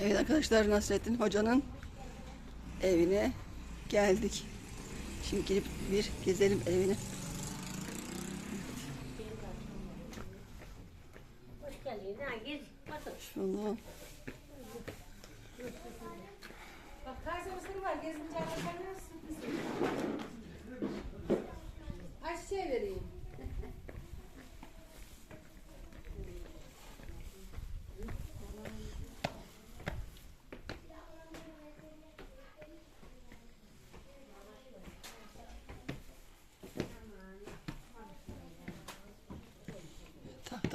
Evet arkadaşlar Nasrettin Hoca'nın evine geldik. Şimdi gidip bir gezelim evini. Allah. Bak taze mısır var. Gezince bakabilirsin. Ayçiçeği vereyim. Tahtadan merdiven. Hocanın evi. Evet. bir oğlu varmış. Fatma, Ayşe bir de Fırat demiş. Öyle bir şeysi var. Bizim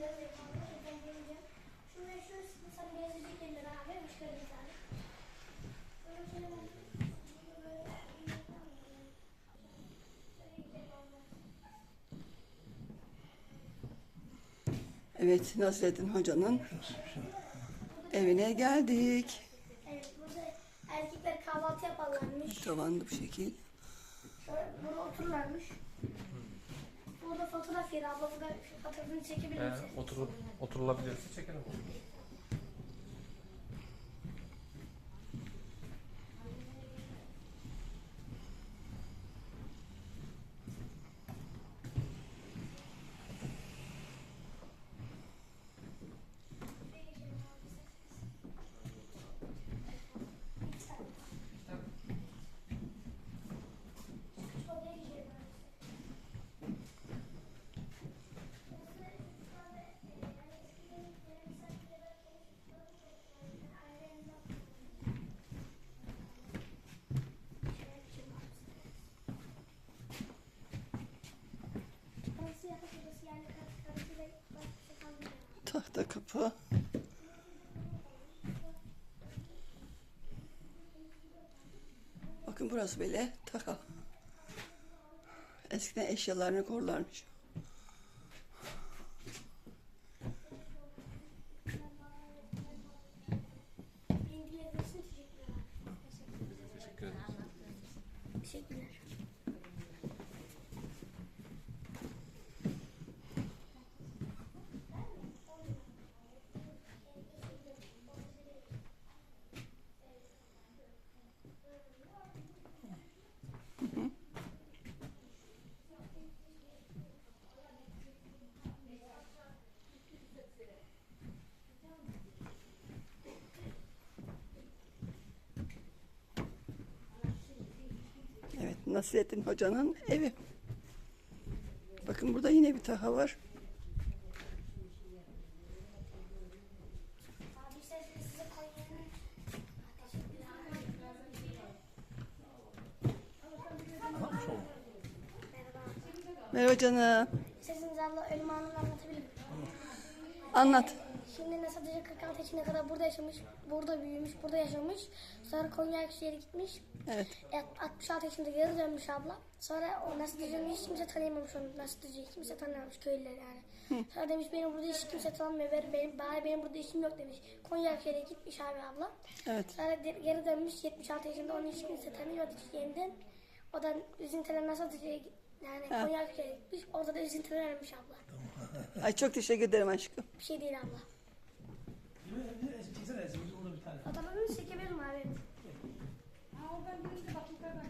de öyle kaldı. Ben gelince. Şuraya şurası sana gezecek yerler abi. Başka bir tane. Böyle şöyle ben- böyle- Şöyle gidelim ondan. Evet Nasrettin Hoca'nın evine geldik. Evet burada erkekler kahvaltı yaparlarmış. Tavanlı bu şekil. Burada otururlarmış. Burada fotoğraf yeri abla burada fotoğrafını çekebilir Ee, misin? otur, oturulabilirse çekelim. Tahta kapı. Bakın burası böyle taka. Eskiden eşyalarını korlarmış. Birinci lezzetini teşekkürler. Teşekkür ederiz. Teşekkürler. Evet Nasrettin Hoca'nın evi. Bakın burada yine bir taha var. Merhaba. Canım. İsterseniz abla ölüm anını anlatabilir miyim? Anlat. Şimdi satıcı 46 yaşına kadar burada yaşamış, burada büyümüş, burada yaşamış. Sonra Konya Akşehir'e gitmiş. Evet. E, 66 yaşında geri dönmüş abla. Sonra o Nasıtıcı'nı hiç kimse tanıyamamış onu. Nasıtıcı'yı hiç kimse tanıyamamış köylüler yani. Sonra demiş benim burada hiç kimse tanımıyor. Benim, benim, bari benim burada işim yok demiş. Konya Akşehir'e gitmiş abi abla. Evet. Sonra geri dönmüş 76 yaşında onu hiç kimse tanımıyordu yeniden. O da üzüntüler Nasıtıcı'ya git- yani Ha. Konya Akşehir'e gitmiş. Orada da üzüntüler ölmüş abla. Ay çok teşekkür ederim aşkım. Bir şey değil abla. Fotoğrafını çekebilirim abi. Ha oradan birinci bakın kadar.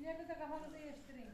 İleride de kafanızı yetiştirin.